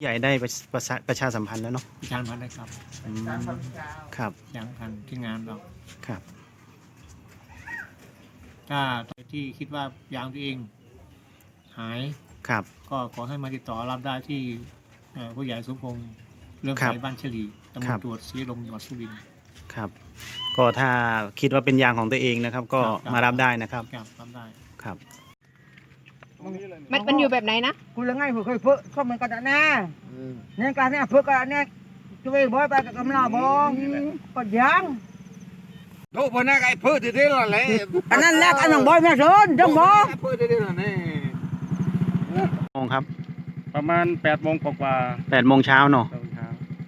ใหญ่ได้ประประชาประชาสัมพันธ์แล้วเนาะประชาสัมพันธ์นะครับอืมครับอย่างพันที่งานเรา ครับ ถ้าที่คิดว่ายางตัวเอง หายครับ ก็ขอให้มาติดต่อรับได้ที่เอ่อผู้ใหญ่สมพงษ์เรื่องครับสายบ้านเฉลีตำบครัลบ ตรวจศรีลมจังหวัดสุรินทร์ ครับ ก็ถ้าคิดว่าเป็นยางของตัวเองนะครับ ก็ครับ มารับได้นะครับ ครับรับได้ ครับ มันมันอยู่แบบไหนนะ กูละไงผมเคยเพิ่ก็เหมือนกันนะเนี่ยการเนี่ยเพิ่กันเนี่ยช่วยบ่อยไปกับกำลังบองก็ยังโตพนักไอ้เพื่อที่ได้ละเลยอันนั้นแหละอันนั้นบ่อยแม่สนจังบ่เพื่อที่ได้ละนี่โมงครับ ประมาณ8ปดโมงกว่าแปดโมงเช้าเนาะๆตอนเช้า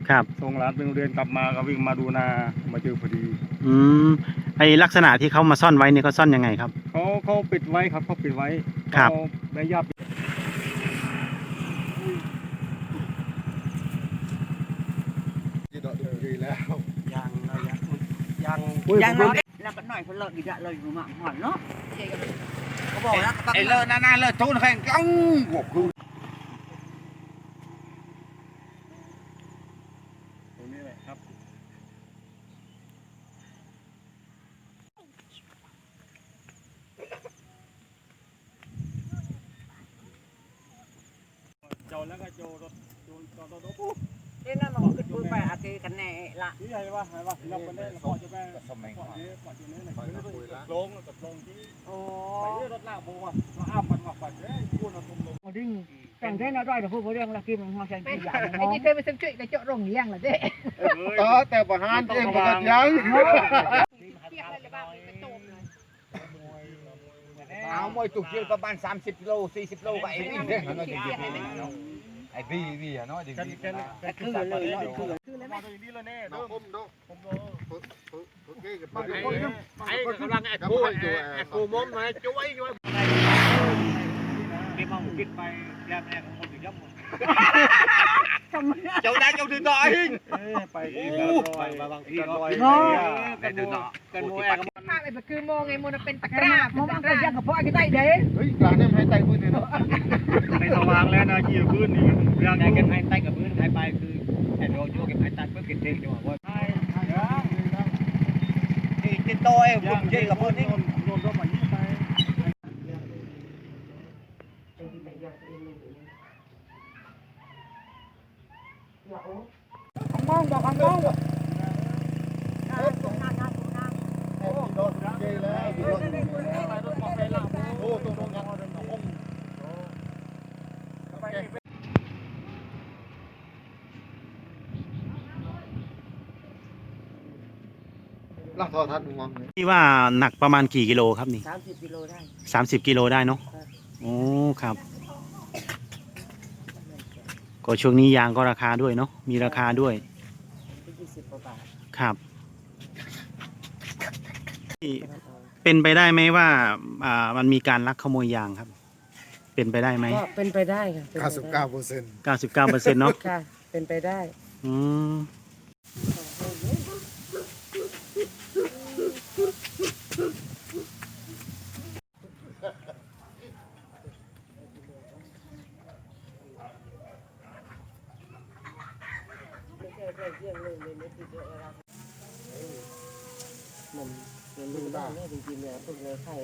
ครับส่งหลานไปโรงเรียนกลับมาก็วิ่งมาดูนามาเจอพอดี อืมไอลักษณะที่เขามาซ่อนไว้เนี่ยเขาซ่อนยังไงครับ เขาเขาปิดไว้ครับเขาปิดไว้ครับเขาใบหญ้าปิดดีแล้วยังแล้วก็หน่อยเพิ่นเลิกอีกแล้วอยู่มาหอนเนาะก็บอกแล้วก็ไอ้เลิศนั่นๆเลิศทุนแข่งกังหกคือตรงนี้แหละครับ แล้วก็โจรถโจรจอดรถปุ๊บเอ้นั่นมันขึ้นปืนไปอาเกกันแน่ละนี่ใหญ่ปะใหญ่ปะเราคนได้เราพอจะแม่สมัยก่ก่ออนนนี้ก่อนที่นี้เลยลงกับลงที่โอ้ไปเรื่อยรถลากโบว่ะเราอ้ามมันวักไปเอ้ยพูดเราตรงลงดิ้งแต่งได้นะด้วยแต่พูดเรื่องละกินมันมาใช้ไอ้กี่อย่างไอ้นี่เคยไปซื้อช่วยกระเจาะโรงเลี้ยงเหรอเด้ ต่อแต่ประหารเองก็ยังเทียบอะไรบ้างกระโจม เลยเอามวยตุกเกี่ยวประมาณ 30กิโล40โลก็ไอ้นี่เด้ไอ้บีบีอะเนาะดิกันบีกันแต่คือเลยเนาะคือมาตรงนี้แล้วแน่เด้อผมดูผมโดไอ้กำลังไอ้กูไอ้กูมุมมาช่วยช่วยที่มองคิดไปแย่แม่ของคนถึงย่ำเจ้าได้เจ้าถึงต่อยไปอีกแล้วไปบางทีก็ไปได้ถึงต่อกันมวยภาพไอ้แบบคือโมงไงโมนเป็นตะกกระร้าดาษมันก็ยังกับพ่อกี่ได้เด้เฮ้ยกลางเนี่ยให้ไต่พื้นเลยเนาะในสว่างแล้วนะกี่พื้นนี่ยังแต่กันไอ้ใต้กับพื้นไอ้ไปคือไอ้ ลักทอทัดมองที่ว่าหนักประมาณกี่กิโลครับนี่สามสิบกิโลได้สามสิบกิโลได้เนาะโอ้ครับ ก็ช่วงนี้ยางก็ราคาด้วยเนาะมีราคาด้วยยี่สิบกว่าบาทครับ เป็นไปได้ไหมว่าอ่ามันมีการลักขโมยยางครับ เป็นไปได้ไหมก็เป็นไปได้ค่ะเป็นไปได้99เปอร์เซ็นต์เก้าสิบเก้าเปอร์เซ็นต์เนาะค่ะเป็นไปได้ อืม มันมันดูบ้างจริงๆเนี่ยพวกเนื้อไข่